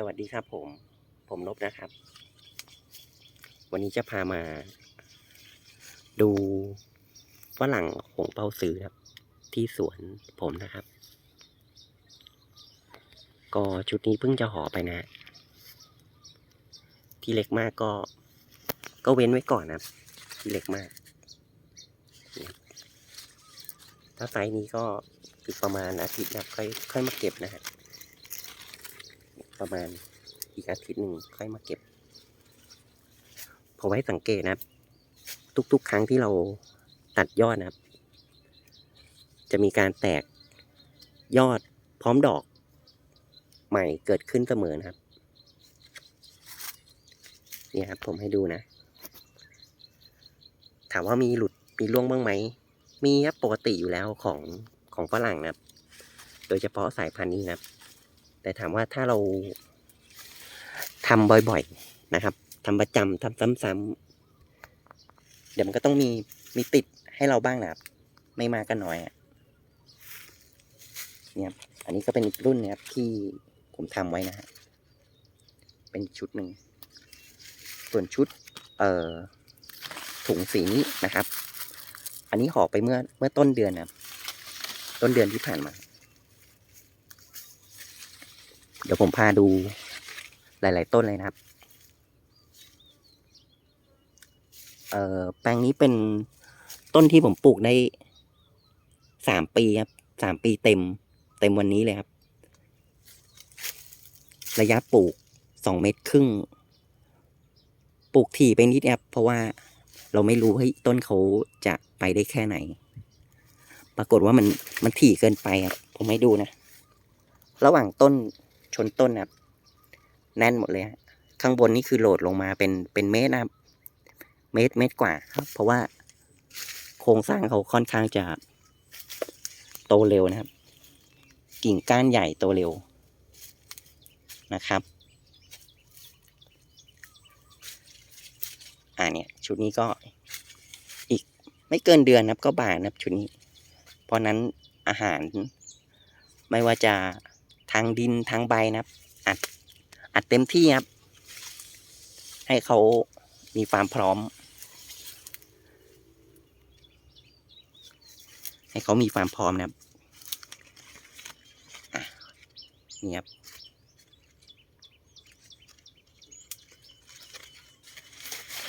สวัสดีครับผม ผมนบนะครับ วันนี้จะพามา ดูฝรั่งหงเปาสือครับ ที่สวนผมนะครับ ก็ชุดนี้เพิ่งจะห่อไปนะ ที่เล็กมากก็ ก็เว้นไว้ก่อนนะที่เล็กมาก ถ้าไซส์นี้ก็อีกประมาณอาทิตย์นะค่อยค่อยมาเก็บนะฮะ ประมาณอีกอาทิตย์หนึ่งค่อยมาเก็บผมให้สังเกตนะครับ ทุกๆ ครั้งที่เราตัดยอดนะครับ จะมีการแตกยอดพร้อมดอกใหม่เกิดขึ้นเสมอนะครับเนี่ยครับผมให้ดูนะ ถามว่ามีหลุดมีร่วงบ้างไหม มีครับปกติอยู่แล้วของของฝรั่งนะครับ โดยเฉพาะสายพันธุ์นี้นะครับ แต่ถามว่าถ้าเราทำบ่อยๆนะครับทำประจำทำซ้ำๆเดี๋ยวมันก็ต้องมีมีติดให้เราบ้างนะครับ ไม่มากก็น้อยเนี่ยครับอันนี้ก็เป็นอีกรุ่นนะครับที่ผมทำไว้นะฮะเป็นชุดหนึ่งส่วนชุด เอ่อถุงสีนี้นะครับ อันนี้ห่อไปเมื่อเมื่อต้นเดือนนะต้นเดือนที่ผ่านมา เดี๋ยวผมพาดูหลาย ๆ ต้นเลยนะครับ เอ่อแปลงนี้เป็นต้นที่ผมปลูกได้สามปีครับสามปีเต็ม เต็มวันนี้เลยครับ ระยะปลูกสองเมตรครึ่งปลูกถี่ไปนิดครับเพราะว่าเราไม่รู้เฮ้ต้นเขาจะไปได้แค่ไหน ปรากฏว่ามันมันถี่เกินไปครับผมให้ดูนะ ระหว่างต้น ชนต้นนะครับ แน่นหมดเลยฮะข้างบนนี่คือโหลดลงมาเป็นเป็นเมตรนะครับ เมตรเมตรกว่าครับ เพราะว่าโครงสร้างเขาค่อนข้างจะโตเร็วนะครับ กิ่งก้านใหญ่โตเร็วนะครับ อ่าเนี่ย ชุดนี้ก็อีกไม่เกินเดือนนะครับ ก็บานนะครับชุดนี้ เพราะนั้นอาหารไม่ว่าจะ ทางดินทางใบนะครับ อัดอัดเต็มที่ครับ ให้เขามีความพร้อม ให้เขามีความพร้อมนะครับนี่ครับ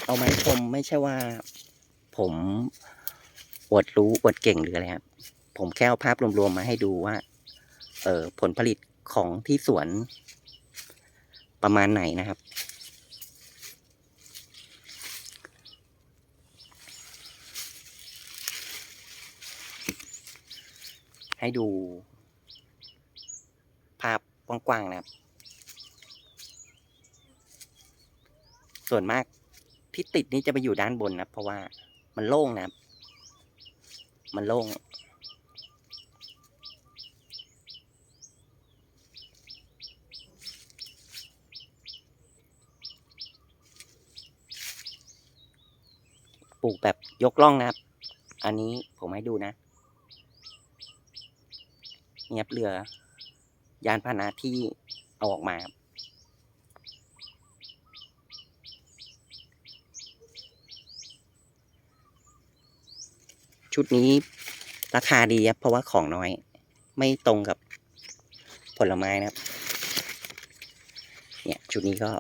เอาไม้คมไม่ใช่ว่า ผมอวดรู้อวดเก่งหรืออะไรครับ ผมแค่เอาภาพรวมๆมาให้ดูว่า เออผลผลิตของที่สวนประมาณไหนนะครับ ให้ดู ภาพกว้างๆนะครับ ส่วนมากที่ติดนี่จะไปอยู่ด้านบนนะเพราะว่ามันโล่งนะครับ มันโล่ง ลูกแบบยกล่องนะครับ อันนี้ผมให้ดูนะเงียบเรือยานพาหนะที่เอาออกมาครับชุดนี้ราคาดีครับเพราะว่าของน้อย ไม่ตรงกับผลไม้นะครับ เนี่ยชุดนี้ก็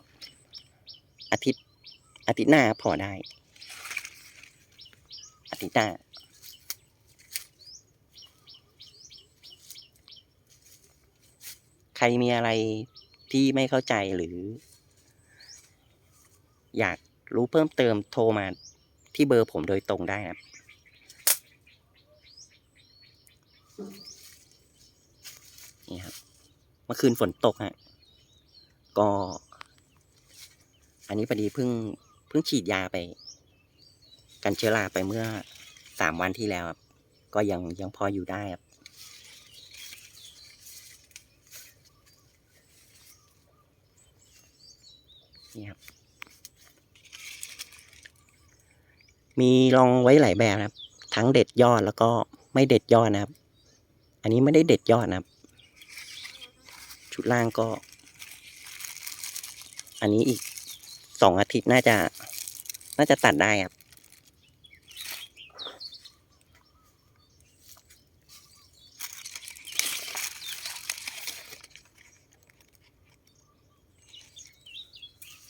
อาทิตย์อาทิตย์หน้าพอได้ อาทิตย์หน้าใครมีอะไรที่ไม่เข้าใจหรือ อยากรู้เพิ่มเติมโทรมาที่เบอร์ผมโดยตรงได้นะครับ นี่ครับ เมื่อคืนฝนตกฮะ ก็ อันนี้พอดีเพิ่งเพิ่งฉีดยาไป กันเชื้อราไปเมื่อ สามวันที่แล้วก็ยังยังพออยู่ได้ครับ นี่ครับ มีลองไว้หลายแบบนะครับ ทั้งเด็ดยอดแล้วก็ไม่เด็ดยอดนะครับ อันนี้ไม่ได้เด็ดยอดนะครับ ชุดล่างก็ อันนี้อีกสองอาทิตย์น่าจะ น่าจะตัดได้ครับ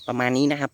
ประมาณนี้นะครับ